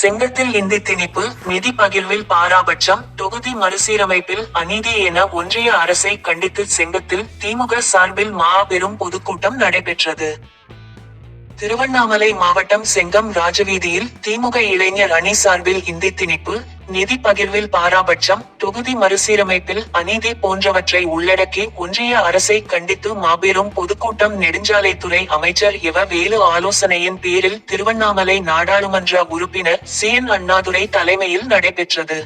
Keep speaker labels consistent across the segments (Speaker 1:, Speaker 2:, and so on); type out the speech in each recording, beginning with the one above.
Speaker 1: செங்கத்தில் இந்தி திணிப்பு நிதி பகிர்வில் பாராபட்சம் தொகுதி மறுசீரமைப்பில் அநீதி என ஒன்றிய அரசை கண்டித்து செங்கத்தில் திமுக சார்பில் மாபெரும் பொதுக்கூட்டம் நடைபெற்றது. திருவண்ணாமலை மாவட்டம் செங்கம் ராஜவீதியில் திமுக இளைஞர் அணி சார்பில் இந்தி திணிப்பு நிதி பகிர்வில் பாராபட்சம் தொகுதி மறுசீரமைப்பில் அநீதி போன்றவற்றை உள்ளடக்கி ஒன்றிய அரசை கண்டித்து மாபெரும் பொதுக்கூட்டம் நெடுஞ்சாலைத்துறை அமைச்சர் எவ வேலு ஆலோசனையின் பேரில் திருவண்ணாமலை நாடாளுமன்ற உறுப்பினர் சி என் அண்ணாதுரை தலைமையில் நடைபெற்றது.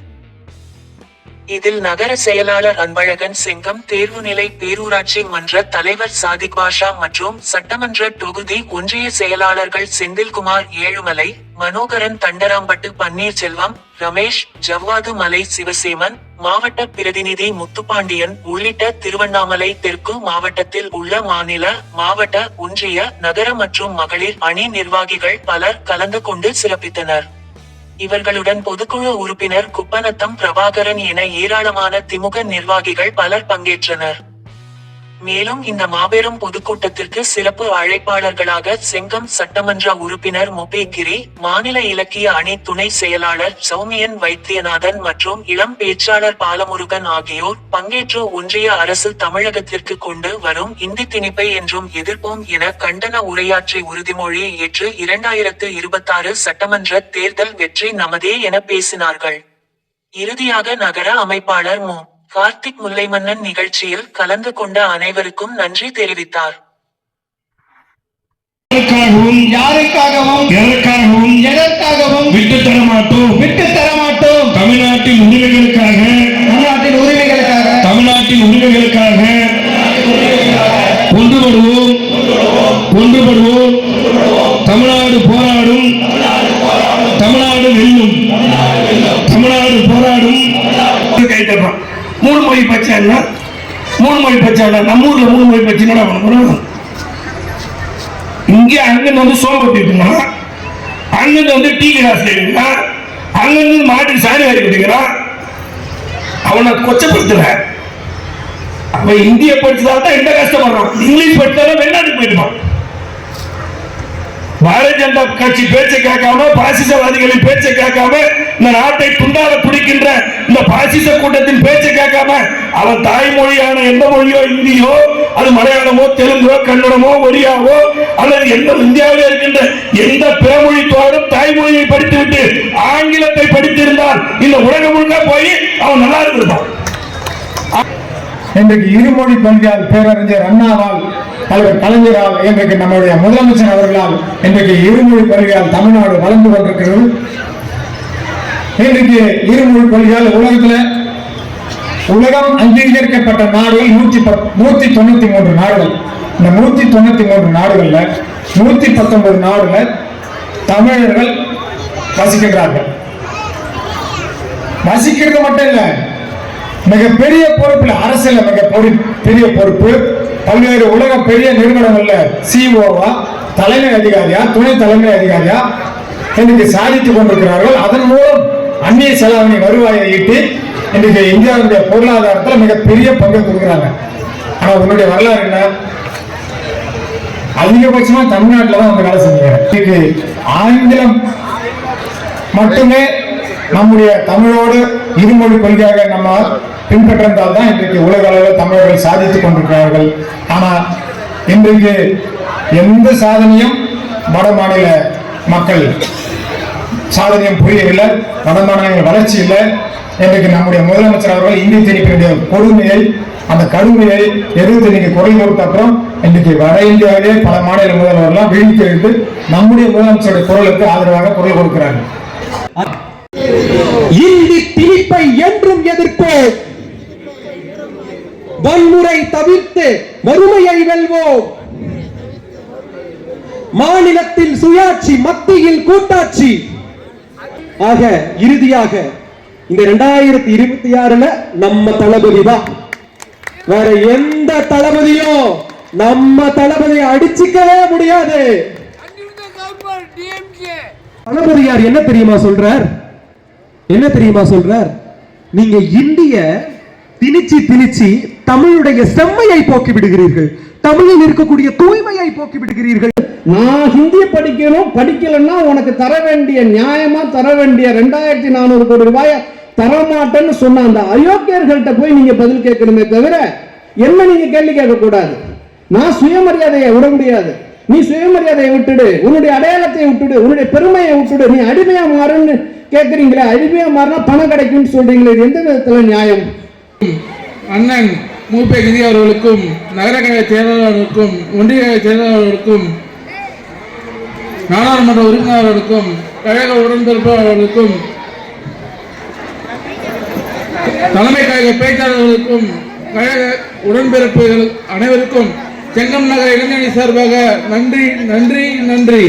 Speaker 1: இதில் நகர செயலாளர் அன்பழகன் செங்கம் தேர்வுநிலை பேரூராட்சி மன்ற தலைவர் சாதிக் பாஷா மற்றும் சட்டமன்ற தொகுதி ஒன்றிய செயலாளர்கள் செந்தில்குமார் ஏழுமலை மனோகரன் தண்டராம்பட்டு பன்னீர்செல்வம் ரமேஷ் ஜவ்வாது மலை சிவசேமன் மாவட்ட பிரதிநிதி முத்துப்பாண்டியன் உள்ளிட்ட திருவண்ணாமலை தெற்கு மாவட்டத்தில் உள்ள மாநில மாவட்ட ஒன்றிய நகர மற்றும் மகளிர் அணி நிர்வாகிகள் பலர் கலந்து கொண்டு சிறப்பித்தனர். இவர்களுடன் பொதுக்குழு உறுப்பினர் குப்பநத்தம் பிரபாகரன் என ஏராளமான திமுக நிர்வாகிகள் பலர் பங்கேற்றனர். மேலும் இந்த மாபெரும் பொதுக்கூட்டத்திற்கு சிறப்பு அழைப்பாளர்களாக செங்கம் சட்டமன்ற உறுப்பினர் முபேகிரி மாநில இலக்கிய அணி துணை செயலாளர் சௌமியன் வைத்தியநாதன் மற்றும் இளம் பேச்சாளர் பாலமுருகன் ஆகியோர் பங்கேற்று ஒன்றிய அரசு தமிழகத்திற்கு கொண்டு வரும் இந்தி திணிப்பை என்றும் எதிர்ப்போம் என கண்டன உரையாற்றி உறுதிமொழி ஏற்று இரண்டாயிரத்து இருபத்தாறு சட்டமன்ற தேர்தல் வெற்றி நமதே என பேசினார்கள். இறுதியாக நகர அமைப்பாளர் மு. கார்த்திக் முல்லைமன்னன் நிகழ்ச்சியில் கலந்து கொண்ட அனைவருக்கும் நன்றி தெரிவித்தார்.
Speaker 2: யாருக்காகவும் எதற்காகவும்
Speaker 3: எதற்காகவும்
Speaker 2: விட்டு தர மாட்டோம்.
Speaker 3: விட்டு தர மாட்டோம்.
Speaker 2: தமிழ்நாட்டின் உரிமைகளுக்காக.
Speaker 3: தமிழ்நாட்டின் உரிமைகளுக்காக.
Speaker 2: தமிழ்நாட்டின் உரிமைகளுக்காக. ஒன்றுபடுவோம் ஒன்றுபடுவோம் தமிழ்நாடு போராடும். தமிழ்நாடு வெல்லும். தமிழ்நாடு போராடும். கைத்தப்பான் மூணு மொழி பச்சை மூணு மொழி பச்சை நம்ம ஊர்ல மூணு மொழி பச்சை என்ன இங்கே அங்கிருந்து வந்து சோம்பட்டுனா அங்கிருந்து வந்து டீ கிளாஸ் கேட்கிறான் அங்கிருந்து மாட்டுக்கு சாணி வாரி விட்டுக்கிறான் அவனை கொச்சப்படுத்துற. அவன் இந்திய படிச்சதால தான் எந்த கஷ்டப்படுறான்? இங்கிலீஷ் படிச்சாலும் வெளிநாட்டுக்கு போயிடுவான் பாரதிய ஜனதா கட்சி பேச்சை கேட்காம பாசிசவாதிகளின் பேச்சை கேட்காம இந்த நாட்டை துண்டால பிடிக்கின்ற இந்த பாசிச கூட்டத்தின் பேச்சை கேட்காம அவன் தாய்மொழியான எந்த மொழியோ இந்தியோ அது மலையாளமோ தெலுங்கோ கன்னடமோ ஒரியாவோ அல்லது எந்த இந்தியாவில் இருக்கின்ற எந்த பிறமொழி தோறும் தாய்மொழியை படித்துவிட்டு ஆங்கிலத்தை படித்திருந்தால் இந்த உலகம் முழுக்க போய் அவன் நல்லா இருந்திருப்பான்.
Speaker 3: இன்றைக்கு இருமொழி கொள்கையால் பேரறிஞர் அண்ணாவால் தலைவர் கலைஞரால் இன்றைக்கு நம்முடைய முதலமைச்சர் அவர்களால் இன்றைக்கு இருமொழி கொள்கையால் தமிழ்நாடு வளர்ந்து கொண்டிருக்கிறது. இன்றைக்கு இருமொழி கொள்கையால் உலகத்தில் உலகம் அங்கீகரிக்கப்பட்ட நாடுகள் நூற்றி பத் நூற்றி தொண்ணூத்தி மூன்று நாடுகள். இந்த நூற்றி தொண்ணூத்தி மூன்று நாடுகளில் நூற்றி பத்தொன்பது நாடுகளில் தமிழர்கள் வசிக்கின்றார்கள். வசிக்கிறது மட்டும் இல்லை மிகப்பெரிய பொறுப்பில் அரசியல் மிக பெரிய பொறுப்பு பல்வேறு உலக பெரிய நிறுவனங்கள்ல சிஓவா தலைமை அதிகாரியா துணை தலைமை அதிகாரியா இன்றைக்கு சாதித்துக் கொண்டிருக்கிறார்கள். அதன் மூலம் அந்நிய செலாவணி வருவாயை ஈட்டி இன்றைக்கு இந்தியாவுடைய பொருளாதாரத்தில் மிகப்பெரிய பங்கு கொடுக்குறாங்க. ஆனா உன்னுடைய வரலாறு என்ன? அதிகபட்சமா தமிழ்நாட்டில் தான் வந்து வேலை செஞ்சீங்க இன்னைக்கு ஆங்கிலம் மட்டுமே நம்முடைய தமிழோடு இருமொழி கொள்கையாக நம்ம பின்பற்றிருந்தால் தான் இன்றைக்கு உலக அளவில் தமிழர்கள் சாதித்துக் கொண்டிருக்கிறார்கள். ஆனால் இன்றைக்கு எந்த சாதனையும் வட மாநில மக்கள் சாதனையும் புரியவில்லை வட மாநிலங்கள் வளர்ச்சி இல்லை. இன்றைக்கு நம்முடைய முதலமைச்சர் அவர்கள் இந்தி வேண்டிய கொடுமையை அந்த கடுமையை எதிர்த்து நீங்க குரல் கொடுத்த அப்புறம் இன்றைக்கு வட இந்தியாவிலே பல மாநில முதல்வர்கள்லாம் விழித்து எழுந்து நம்முடைய முதலமைச்சருடைய குரலுக்கு ஆதரவாக குரல் கொடுக்கிறார்கள்.
Speaker 4: இந்தி திணிப்பை என்றும் எதிர்ப்போம் வன்முறை தவிர்த்து வறுமையை வெல்வோம். மாநிலத்தில் சுயாட்சி மத்தியில் கூட்டாட்சி. ஆக இறுதியாக இந்த இரண்டாயிரத்தி இருபத்தி ஆறுல நம்ம தளபதி தான். வேற எந்த தளபதியும் நம்ம தளபதியை அடிச்சுக்கவே முடியாது. தளபதியார் என்ன தெரியுமா சொல்றார்? என்ன தெரியுமா சொல்றார்? நீங்க இந்திய திணிச்சு திணிச்சு தமிழுடைய செம்மையை போக்கி விடுகிறீர்கள். தமிழில் இருக்கக்கூடிய தூய்மையை போக்கி விடுகிறீர்கள்.
Speaker 5: நான் ஹிந்தி படிக்கணும் படிக்கலைன்னா உனக்கு தர வேண்டிய நியாயமா தர வேண்டிய ரெண்டாயிரத்தி நானூறு கோடி ரூபாய தரமாட்டேன்னு சொன்ன அந்த அயோக்கியர்கள்ட்ட போய் நீங்க பதில் கேட்கணுமே தவிர என்ன நீங்க கேள்வி கேட்க கூடாது நான் சுயமரியாதையை விட முடியாது. நீ சுயமரியாதையை விட்டுடு உன்னுடைய அடையாளத்தை விட்டுடு உன்னுடைய பெருமையை விட்டுடு நீ அடிமையா மாறுன்னு கேட்குறீங்களே அடிமையா மாறினா பணம் கிடைக்கும்னு சொல்றீங்களே இது எந்த விதத்தில் நியாயம்?
Speaker 6: அண்ணன் மூப்பே கிரி அவர்களுக்கும் நகரக்கழக செயலாளர்களுக்கும் ஒன்றிய கழக செயலாளர்களுக்கும் நாடாளுமன்ற உறுப்பினர்களுக்கும் கழக உடன்பிறப்பாளர்களுக்கும் தலைமை கழக பேச்சாளர்களுக்கும் கழக உடன்பிறப்புகள் அனைவருக்கும் செங்கம் நகர இளைஞரணி சார்பாக நன்றி நன்றி நன்றி.